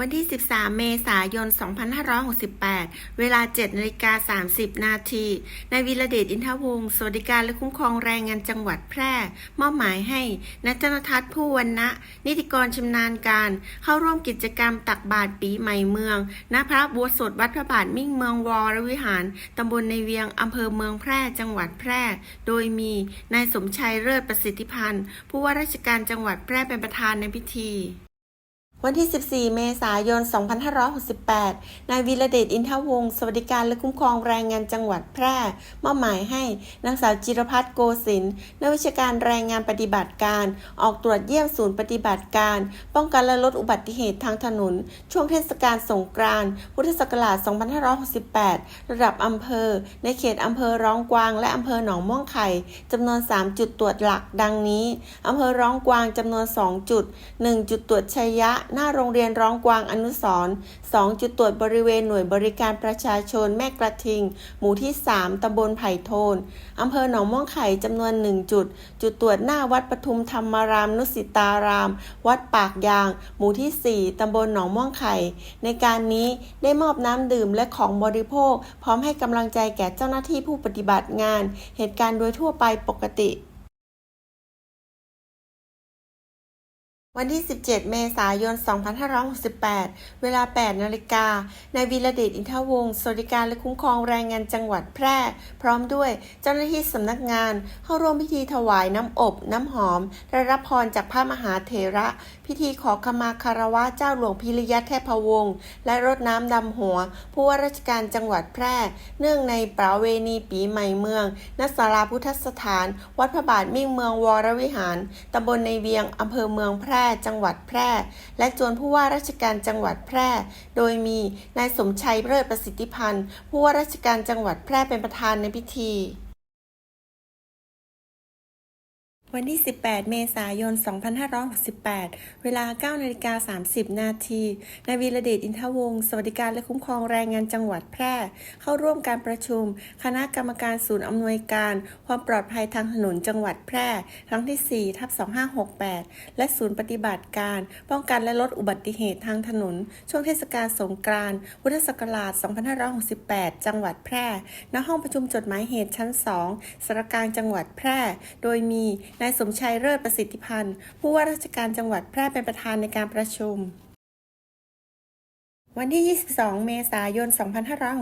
วันที่ 13 เมษายน 2568 เวลา 7นาฬิกา30 นาทีนายวีรเดชอินทวงศ์สวัสดิการและคุ้มครองแรงงานจังหวัดแพร่ มอบหมายให้นัจนทัศน์ผู้วันนะ นิติกรชำนาญการ เข้าร่วมกิจกรรมตักบาตรปีใหม่เมืองณพระบัวสดวัดพระบาทมิ่งเมืองวรวิหาร ตำบลในเวียงอำเภอเมืองแพร่จังหวัดแพร่ โดยมีนายสมชัยเลิศประสิทธิพันธ์ ผู้ว่าราชการจังหวัดแพร่เป็นประธานในพิธี วันที่ 14 เมษายน 2568 นายวีระเดช อินทวงศ์ สวัสดิการและคุ้มครองแรงงานจังหวัดแพร่ มอบหมายให้นางสาวจิรพัฒน์โกศินนักวิชาการแรงงานปฏิบัติการ ออกตรวจเยี่ยมศูนย์ปฏิบัติการ ป้องกันและลดอุบัติเหตุทางถนน ช่วงเทศกาลสงกรานต์ พุทธศักราช 2568 ระดับอำเภอ ในเขตอำเภอร้องกวาง และอำเภอหนองม่วงไข่จำนวน 3 จุดตรวจหลัก ดังนี้อำเภอร้องกวางจำนวน 2 จุด 1 จุดตรวจชัยยะหน้าโรงเรียนร้องกวางอนุสร2จุดตรวจบริเวณหน่วยบริการประชาชนแม่กระทิง หมู่ที่ 3ตำบลไผ่โทนอำเภอหนองม่วงไข่จำนวน 1 จุด จุดตรวจหน้าวัดปทุมธรรมาราม นุสิตาราม วัดปากยาง หมู่ที่ 4ตำบลหนองม่วงไข่ ในการนี้ได้มอบน้ำดื่มและของบริโภค พร้อมให้กำลังใจแก่เจ้าหน้าที่ผู้ปฏิบัติงาน เหตุการณ์โดยทั่วไปปกติ วันที่ 17 เมษายน 2568 เวลา 8 นาฬิกา นายวีระเดชอินทวงศ์สวัสดิการและคุ้มครองแรงงานจังหวัดแพร่ พร้อมด้วยเจ้าหน้าที่สำนักงาน เข้าร่วมพิธีถวายน้ำอบ น้ำหอมและรับพรจากพระมหาเถระ พิธีขอขมาคารวะเจ้าหลวงพิริยะเทพวงศ์และรดน้ำดำหัว ผู้ว่าราชการจังหวัดแพร่ เนื่องในประเวณีปีใหม่เมืองณศาลาพุทธสถาน วัดพระบาทมิ่งเมืองวรวิหารตำบลในเวียงอำเภอเมืองแพร่จังหวัดแพร่ และจวนผู้ว่าราชการจังหวัดแพร่ โดยมีนายสมชัยเลิศประสิทธิพันธ์ ผู้ว่าราชการจังหวัดแพร่เป็นประธานในพิธี วันที่ 18 เมษายน 2568 เวลา 9 นาฬิกา 30 นาทีนายวีระเดชอินทวงศ์สวัสดิการและคุ้มครองแรงงานจังหวัดแพร่ เข้าร่วมการประชุม คณะกรรมการศูนย์อำนวยการ ความปลอดภัยทางถนนจังหวัดแพร่ ครั้งที่ 4 ทับ 2568 และศูนย์ปฏิบัติการ ป้องกันและลดอุบัติเหตุทางถนน ช่วงเทศกาลสงกรานต์ พุทธศักราช 2568 จังหวัดแพร่ ณ ห้องประชุมจดหมายเหตุชั้น 2สารกลางจังหวัดแพร่ โดยมีนายสมชัยเลิศประสิทธิพันธ์ ผู้ว่าราชการจังหวัดแพร่เป็นประธานในการประชุม วันที่ 22 เมษายน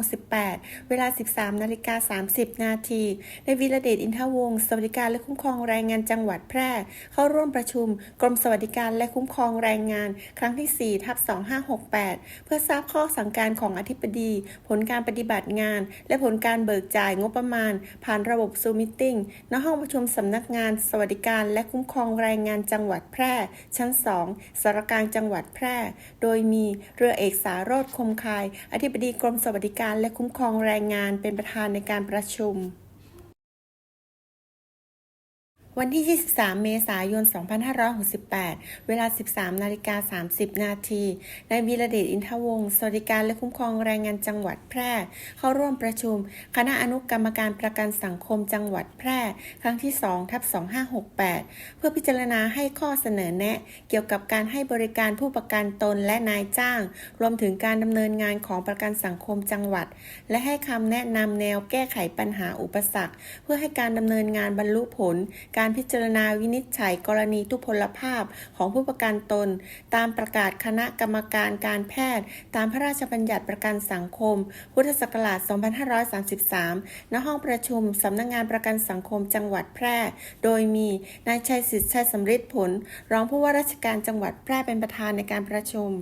2568 เวลา 13 นาฬิกา 30 นาที ในวีรเดชอินทวงศ์สวัสดิการและคุ้มครองแรงงานจังหวัดแพร่ เข้าร่วมประชุม กรมสวัสดิการและคุ้มครองแรงงาน ครั้งที่ 4 ทับ 2568 เพื่อทราบข้อสั่งการของอธิบดี ผลการปฏิบัติงาน และผลการเบิกจ่ายงบประมาณ ผ่านระบบซูมิติ้งณห้องประชุมสำนักงาน สวัสดิการและคุ้มครองแรงงานจังหวัดแพร่ ชั้น 2 สารกลางจังหวัดแพร่ โดยมีเรือเอกสาโรธคมคาย อธิบดีกรมสวัสดิการและคุ้มครองแรงงานเป็นประธานในการประชุม วันที่ 23 เมษายน 2568 เวลา 13 นาฬิกา 30 นาทีนายวีระเดชอินทวงศ์สวัสดิการและคุ้มครองแรงงานจังหวัดแพร่ เข้าร่วมประชุม คณะอนุกรรมการประกันสังคมจังหวัดแพร่ ครั้งที่ 2 ทับ 2568 เพื่อพิจารณาให้ข้อเสนอแนะ เกี่ยวกับการให้บริการผู้ประกันตนและนายจ้าง รวมถึงการดำเนินงานของประกันสังคมจังหวัด และให้คำแนะนำแนวแก้ไขปัญหาอุปสรรค เพื่อให้การดำเนินงานบรรลุผลการการพิจารณาวินิจฉัยกรณีทุพพลภาพของผู้ประกันตน ตามประกาศคณะกรรมการการแพทย์ ตามพระราชบัญญัติประกันสังคม พุทธศักราช 2533 ณ ห้องประชุมสำนักงงานประกันสังคมจังหวัดแพร่ โดยมีนายชัยสิทธิ์ชัยสำริดผล รองผู้ว่าราชการจังหวัดแพร่เป็นประธานในการประชุม